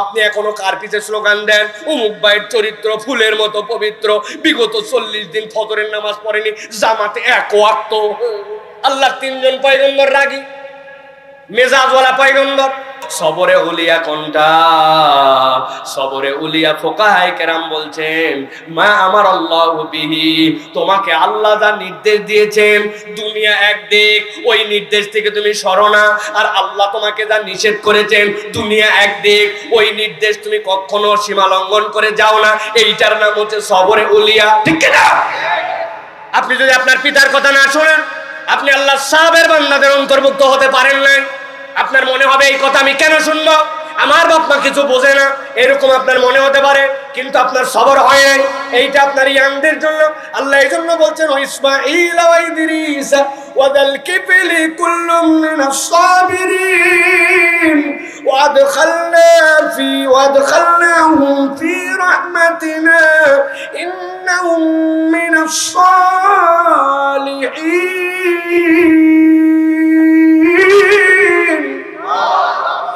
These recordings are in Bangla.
আপনি এখনও কার স্লোগান দেন? উমুক ভাইয়ের চরিত্র, ফুলের মতো পবিত্র। বিগত চল্লিশ দিন ফজরের নামাজ পড়েনি, জামাতে এক ওয়াক্ত। আল্লাহ তিনজন পয়গম্বর রাগী। মেজাজওয়ালা পয়গম্বর সবরে উলিয়া কোনটা? সবরে উলিয়া ফোকাহাই কেরাম বলছেন, মা আমার আল্লাহ বিহি, তোমাকে আল্লাহ যা নির্দেশ দিয়েছেন, দুনিয়া এক দিক, ওই নির্দেশ থেকে তুমি সরো না। আর আল্লাহ তোমাকে যা নিষেধ করেছেন, দুনিয়া এক দিক, ওই নির্দেশ তুমি কখনো সীমা লঙ্ঘন করে যাও না। এইটার নাম হচ্ছে সবরে উলিয়া। ঠিক না? আপনি যদি আপনার পিতার কথা না শোনেন, আপনি আল্লাহ সাহাবের বান্দাদের অন্তর্ভুক্ত হতে পারেন নাই। আপনার মনে হবে এই কথা আমি কেন শুনব? আমার বাপ কিছু বোঝে না, এরকম আপনার মনে হতে পারে, কিন্তু আপনার সবর হয় নাই। এইটা আপনার ইয়াংদের জন্য। আল্লাহ এই জন্য বলছেন ইসমাঈল ওয়া ইদ্রিস, ওয়া দাল কিফলি কুল্লুম মিনাস সাবিরিন ওয়া আদখালনা ফি, ওয়া আদখালনাহুম ফি রাহমাতিনা, ইন্নাহুম মিনাস সালিহিন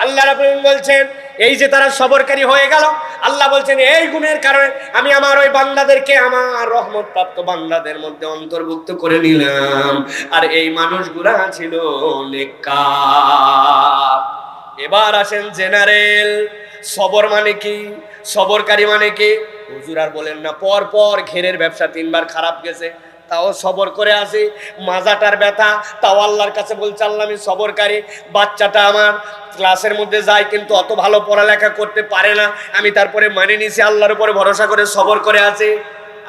আল্লাহ রাব্বুল বলছেন, এই যে তারা সবরকারী হয়ে গেল, আল্লাহ বলছেন, এই গুণের কারণে আমি আমার ওই বান্দাদেরকে আমার রহমত প্রাপ্ত বান্দাদের মধ্যে অন্তর্ভুক্ত করে নিলাম। আর এই মানুষগুলা ছিল এবার আসেন জেনারেল, সবর মানে কি? সবরকারী মানে কি? হুজুর আর বলেন না পর পর ঘেরের ব্যবসা তিনবার খারাপ গেছে। তাও সবর করে আসে। মাজাটার ব্যথা, তাও আল্লাহর কাছে বলছে, আল্লাহ, আমি সবরকারী বাচ্চাটা আমার ক্লাসের মধ্যে যায় কিন্তু অত ভালো পড়ালেখা করতে পারে না। আমি তারপরে মানে নিছি আল্লাহর উপরে ভরসা করে সবর করে আছি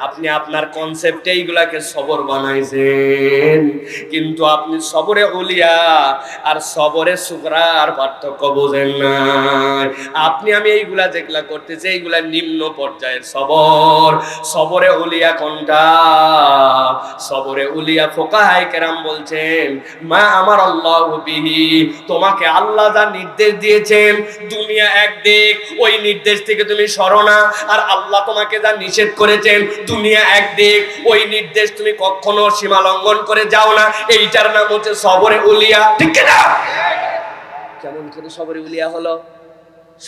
আপনি আপনার কনসেপ্টে এইগুলাকে সবর বানাইছেন। কিন্তু আপনি সবরে উলিয়া আর সবরে সুকরার পার্থক্য বোঝেন না আপনি আমি এইগুলা যেগুলা করতেছি, এইগুলা নিম্ন পর্যায়ের সবর। সবরে উলিয়া কোনটা? সবরে উলিয়া ফোকা ফোকাহাই কেরাম বলছেন, মা আমার আল্লাহ বিহি, তোমাকে আল্লাহ যা নির্দেশ দিয়েছেন, দুনিয়া এক দিক ওই নির্দেশ থেকে তুমি সরো না। আর আল্লাহ তোমাকে যা নিষেধ করেছেন দুনিয়া এক দিক ওই নির্দেশ তুমি কখনো সীমা লঙ্ঘন করে যাও না। এইটার নাম হচ্ছে সবরে উলিয়া। ঠিক না কেমন করে সবরে উলিয়া হলো?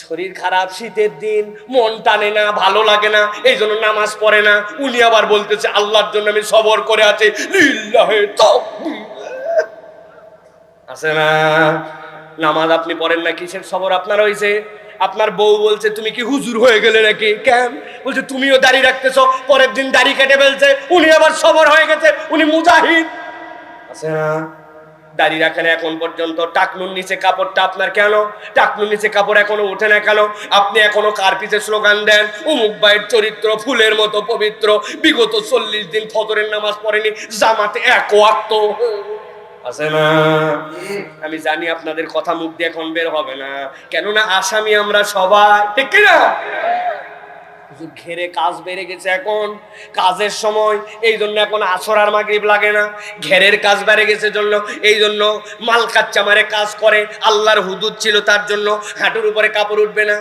শরীর খারাপ, শীতের দিন, মন টানে না, ভালো লাগে না এই জন্য নামাজ পড়ে না। উনি আবার বলতেছে, আল্লাহর জন্য আমি সবর করে আছি। আছে না? নামাজ আপনি পড়েন না, কিসের সবর আপনার হয়েছে আপনার বউ বলছে, তুমি কি হুজুর হয়ে গেলে নাকি? কেন? বলছে, তুমিও দাড়ি রাখতেছো, পরের দিন দাড়ি কেটে ফেলছে, উনি আবার সবর হয়ে গেছে, উনি মুজাহিদ। আছে না দাড়ি রাখেন এখন পর্যন্ত, টাকনুর নিচে কাপড়টা আপনার কেন? টাকনুর নিচে কাপড় এখনও ওঠে না কেন? আপনি এখনও কার পিছে স্লোগান দেন? উমুক ভাইয়ের চরিত্র ফুলের মতো পবিত্র, বিগত চল্লিশ দিন ফজরের নামাজ পড়েনি, জামাতে এক ওয়াক্ত। আছে না? আমি জানি আপনাদের কথা মুখ দিয়ে এখন বের হবে না। কেননা আসামি আমরা সবাই, ঠিক কি না? ঘেরে কাজ বেড়ে গেছে এখন। কাজের সময় এই জন্য এখন আসর আর মাগরিব লাগে না। ঘেরের কাজ বেড়ে গেছে জন্য, এই জন্য মাল কাচ্চা মারে কাজ করে। আল্লাহর হুদুদ ছিল তার জন্য হাঁটুর উপরে কাপড় উঠবে না।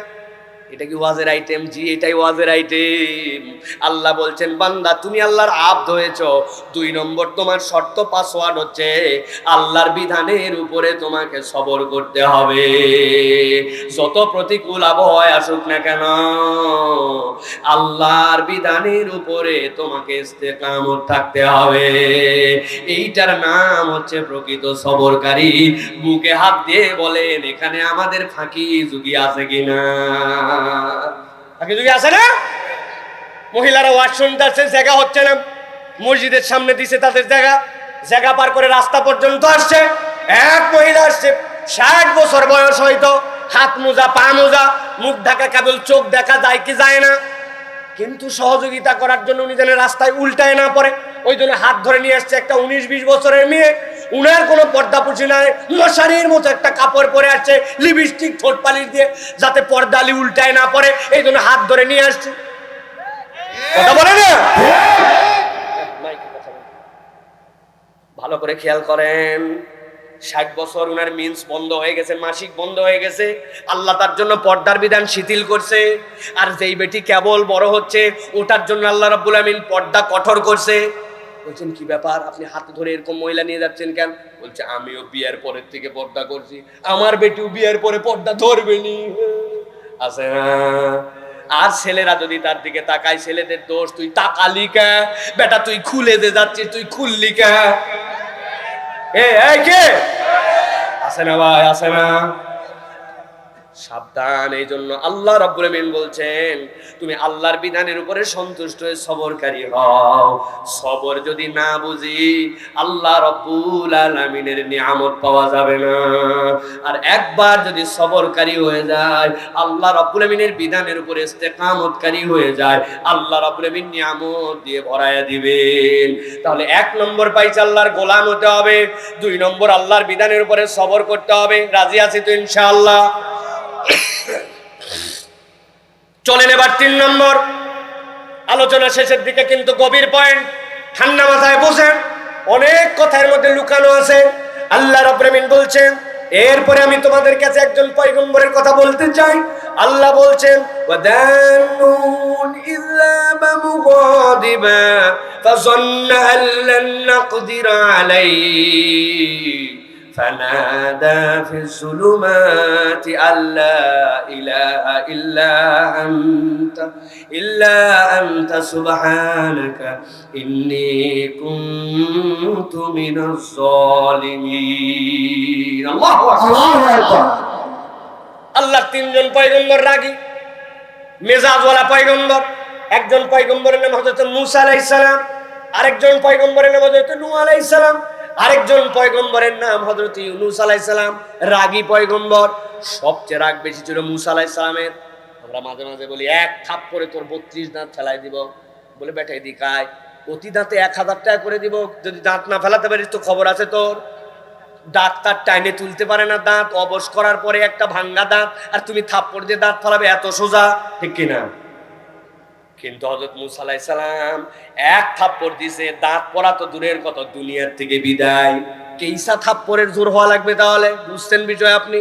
এটা কি ওয়াজের আইটেম জি, এটাই ওয়াজের আইটেম আল্লাহ বলছেন, বান্দা, তুমি আল্লাহর আব্দ হয়েছ। দুই নম্বর, তোমার শর্ত পাসওয়ার্ড হচ্ছে আল্লাহর বিধানের উপরে তোমাকে সবর করতে হবে। যত প্রতিকূল আবহাওয়ায় আসুক না কেন, আল্লাহর বিধানের উপরে তোমাকে ইস্তেকামত থাকতে হবে। এইটার নাম হচ্ছে প্রকৃত সবরকারী। বুকে হাত দিয়ে বলেন, এখানে আমাদের ফাঁকি যুগি আছে কিনা? ফাঁকি যুগি আসে না? মহিলারা ওয়াজ শুনতে জায়গা হচ্ছে না। মসজিদের সামনে দিছে তাদের জায়গা। জায়গা পার করে রাস্তা পর্যন্ত আসছে। এক মহিলা আসছে, ষাট বছর বয়স হয়তো। হাত মোজা, পা মোজা, মুখ ঢাকা কেবল, চোখ দেখা যায় কি যায় না। কিন্তু সহযোগিতা করার জন্য উনি যেন রাস্তায় উল্টায় না পড়ে। ওই জন্য হাত ধরে নিয়ে আসছে একটা উনিশ বিশ বছরের মেয়ে। উনার কোনো পর্দা পুষি নাই, মশারির মতো একটা কাপড় পরে আসছে লিপস্টিক ঠোঁট পালিশ দিয়ে, যাতে পর্দালি উল্টায় না পড়ে, এই জন্য হাত ধরে নিয়ে আসছে। কথা বলে না? ভালো করে খেয়াল করেন, ষাট বছর উনার মিন্স বন্ধ হয়ে গেছে, মাসিক বন্ধ হয়ে গেছে, আল্লাহ তার জন্য পর্দার বিধান শিথিল করছে, আর যেই বেটি কেবল বড় হচ্ছে, ওটার জন্য আল্লাহ রাব্বুল আমিন পর্দা কঠোর করছে। বলছেন, কি ব্যাপার? আপনি হাতে ধরে এরকম মহিলা নিয়ে যাচ্ছেন কেন? বলছে, আমিও বিয়ের পরের থেকে পর্দা করছি। আমার বেটিও বিয়ের পরে পর্দা ধরবেনি। আছে না আর ছেলেরা যদি তার দিকে তাকায়, ছেলেদের দোষ, তুই তাকালি কে? বেটা, তুই খুলে দে যাচ্ছিস, তুই খুললি কে? এ, কে? আছে না ভাই, আছে না। সাবধান এই জন্য আল্লাহ রাব্বুল আমিন বলছেন, তুমি আল্লাহর বিধানের উপরে সন্তুষ্ট হয়ে সবরকারী হও। সবর যদি না বুঝি, আল্লাহ রাব্বুল আলামিনের নিয়ামত পাওয়া যাবে না। আর একবার যদি সবরকারী হয়ে যায়, আল্লাহ রাব্বুল আমিনের বিধানের উপরে ইস্তেকামতকারী হয়ে যায়, আল্লাহ রাব্বুল আমিন নিয়ামত দিয়ে ভরায়া দিবেন। তাহলে এক নম্বর পাইছে আল্লাহর গোলাম হতে হবে, দুই নম্বর আল্লাহর বিধানের উপরে সবর করতে হবে। রাজি আছি তো ইনশাআল্লাহ? চলেন এবার তিন নম্বর। আলোচনা শেষের দিকে কিন্তু গভীর পয়েন্ট ঠান্ডা মাথায় বসেন। অনেক কথার মধ্যে লুকানো আছে। আল্লাহ রব্রামিন বলছেন, এরপরে আমি তোমাদের কাছে একজন পয়গম্বরের কথা বলতে চাই। আল্লাহ বলছেন, ওয়াদানুন ইযা মুগাদিবা ফাযন্না আন লান নাকদির আলাইহি فنادى في الظلمات أن لا إله إلا أنت إلا أنت سبحانك إني كنت من الظالمين الله أكبر আল্লাহ তিনজন পয়গম্বর রাগী মেজাজওয়ালা পয়গম্বর একজন পয়গম্বরের নাম হজরত মুসা আলাইহিস সালাম আরেকজন পয়গম্বরের নাম হজরত নূহ আলাইহিস সালাম আরেকজন পয়গম্বরের নাম হজরত ইউনুস আলাইহিস সালাম, রাগী পয়গম্বর। সবচেয়ে রাগ বেশি ছিল মুসা আলাইহিস সালামের। আমরা মাঝে মাঝে বলি, এক থাপ করে তোর বত্রিশ দাঁত ফেলাই দিব। বলে বেটাই দিকায় অতি দাঁতে এক হাজার টাকা করে দিব। যদি দাঁত না ফেলাতে পারিস তো খবর আছে তোর। ডাক্তার টাইনে তুলতে পারে না দাঁত। অবশ করার পরে একটা ভাঙ্গা দাঁত। আর তুমি থাপ্পড় দিয়ে দাঁত ফেলাবে, এত সোজা। ঠিক কিনা? কিন্তু হজরত মুসা আলাইহিস সালাম এক থাপ্পড় দিছে দাঁত পড়া তো দূরের কত দুনিয়ার থেকে বিদায়। কেইসা থাপ্পড়ের জোর হওয়া লাগবে তাহলে? বুঝছেন বিষয় আপনি?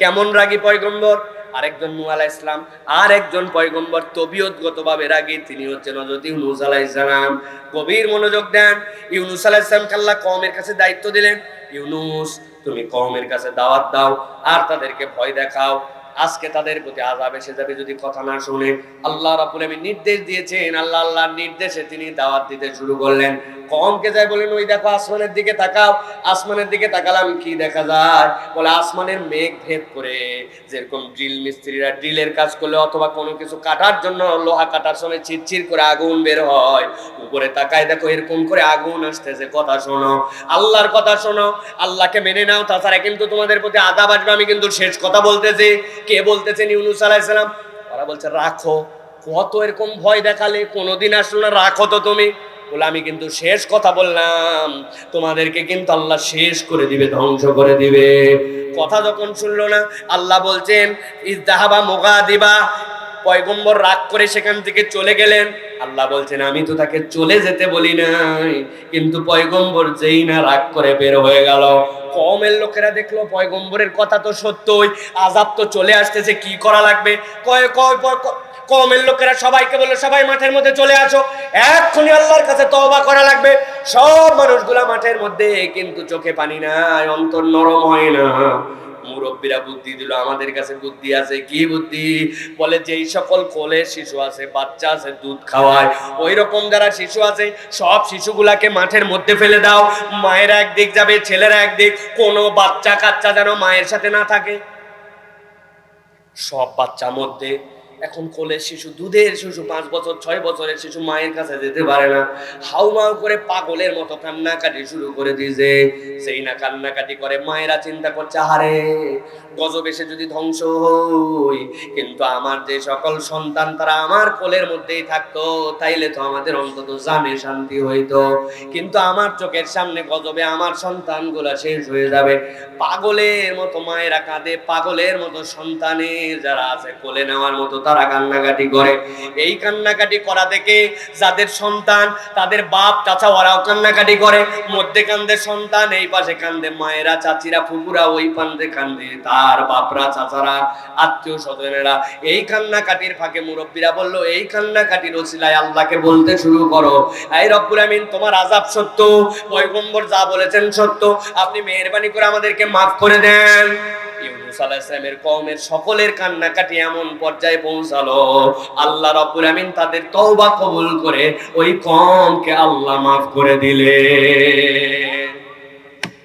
কেমন রাগী পয়গম্বর? আরেকজন নূহ আলাইহিস ইসলাম আর একজন পয়গম্বর তবিয়তগত ভাবে রাগী, তিনি হচ্ছেন হযরত ইউনুস আলাইহিস সালাম। গভীর মনোযোগ দেন, ইউনুস আলাইহিস সালামকে আল্লাহ কওমের কাছে দায়িত্ব দিলেন। ইউনুস, তুমি কওমের কাছে দাওয়াত দাও, আর তাদেরকে ভয় দেখাও। আজকে তাদের প্রতি আজাব এসে যাবে যদি কথা না শুনে। আল্লাহ রাবুল আমি নির্দেশ দিয়েছেন, আল্লাহ আল্লাহর নির্দেশে তিনি দাওয়াত দিতে শুরু করলেন। কমকে যায় বলেন ওই দেখো আসমানের দিকে তাকাও। আসমানের দিকে তাকালাম, কি দেখা যায়? বলে, আসমানের মেঘ ভেদ করে যেরকম ড্রিল মিস্ত্রিরা ড্রিলের কাজ করলে অথবা কোনো কিছু কাটার জন্য লোহা কাটার সময় চিরচির করে আগুন বের হয়। উপরে তাকায় দেখো, এরকম করে আগুন আসতেছে। কথা শোনো, আল্লাহর কথা শোনো। আল্লাহকে মেনে নাও, তাছাড়া কিন্তু তোমাদের প্রতি আদাব আসবে। আমি কিন্তু শেষ কথা বলতেছি। কে বলতেছেন ইউনুস আলাইহিস সালাম। ওরা বলছে, রাখো, কত এরকম ভয় দেখালে কোনোদিন আসলো না। রাখো তো তুমি। বলে, আমি কিন্তু শেষ কথা বললাম। তোমাদেরকে কিন্তু আল্লাহ শেষ করে দিবে, ধ্বংস করে দিবে। কথা যখন শুনলো না, আল্লাহ বলছেন ইজদাহাবা মোগা দিবা পয়গম্বর রাগ করে সেখান থেকে চলে গেলেন। আল্লাহ বলছেন, আমি তো তাকে চলে যেতে বলি নাই, কিন্তু পয়গম্বর যেই না রাগ করে বের হয়ে গেল। কমের লোকেরা দেখল, পয়গম্বরের কথা তো সত্যই, আজাব তো চলে আসতেছে, কি করা লাগবে? কয় কয় কমের লোকেরা সবাইকে বলল, সবাই মাঠের মধ্যে চলে আসো। এক্ষুনি আল্লাহর কাছে তওবা করা লাগবে। সব মানুষগুলা মাঠের মধ্যে, কিন্তু চোখে পানি নাই, অন্তর নরম হয় না। মুরব্বীরা বুদ্ধি দিল, আমাদের কাছে বুদ্ধি আছে। কি বুদ্ধি? বলে, যেই সকল কোলে শিশু আছে, বাচ্চা আছে, দুধ খাওয়ায়, ওই রকম যারা শিশু আছে, সব শিশুগুলাকে মাঠের মধ্যে ফেলে দাও। মায়েরা একদিক যাবে, ছেলেরা একদিক। কোনো বাচ্চা কাচ্চা যেন মায়ের সাথে না থাকে। সব বাচ্চা মধ্যে এখন কোলের শিশু, দুধের শিশু, পাঁচ বছর, ছয় বছরের শিশু মায়ের কাছে যেতে পারে না। হাউমাউ করে পাগলের মতো কান্নাকাটি শুরু করে দিয়েছে। সেই না কান্নাকাটি করে মায়েরা চিন্তা করছে হারে গজব এসে যদি ধ্বংস হই, কিন্তু আমার যে সকল সন্তান তারা আমার কোলের মধ্যেই থাকতো, তাইলে তো আমাদের অন্তত জানে শান্তি হইতো। কিন্তু আমার চোখের সামনে গজবে আমার সন্তানগুলা শেষ হয়ে যাবে। পাগলের মতো মায়েরা কাঁদে, পাগলের মতো সন্তানের যারা আছে কোলে নেওয়ার মতো তারা কান্নাকাটি করে। এই কান্নাকাটি করা দেখে যাদের সন্তান, তাদের বাপ, চাচা ওরাও কান্নাকাটি করে। মধ্যে কান্দে সন্তান, এই পাশে কান্দে মায়েরা, চাচিরা ফুপুরা ওই পান্দে কান্দে তার বাপরা, চাচারা, আত্মীয় স্বজনেরা। এই কান্নাকাটির ফাঁকে মুরব্বীরা বলল, এই কান্নাকাটির ওসিলায় আল্লাহকে বলতে শুরু করো। এই রব্বুল আমিন তোমার আজাব সত্য, পয়গম্বর যা বলেছেন সত্য। আপনি মেহেরবানি করে আমাদেরকে মাফ করে দেন। ইউনুস আলাইহিসসালামের কওমের সকলের কান্নাকাটি এমন পর্যায়ে পৌঁছালো। আল্লাহ রাব্বুল আমিন তাদের তওবা কবুল করে ওই কওমকে আল্লাহ মাফ করে দিলেন।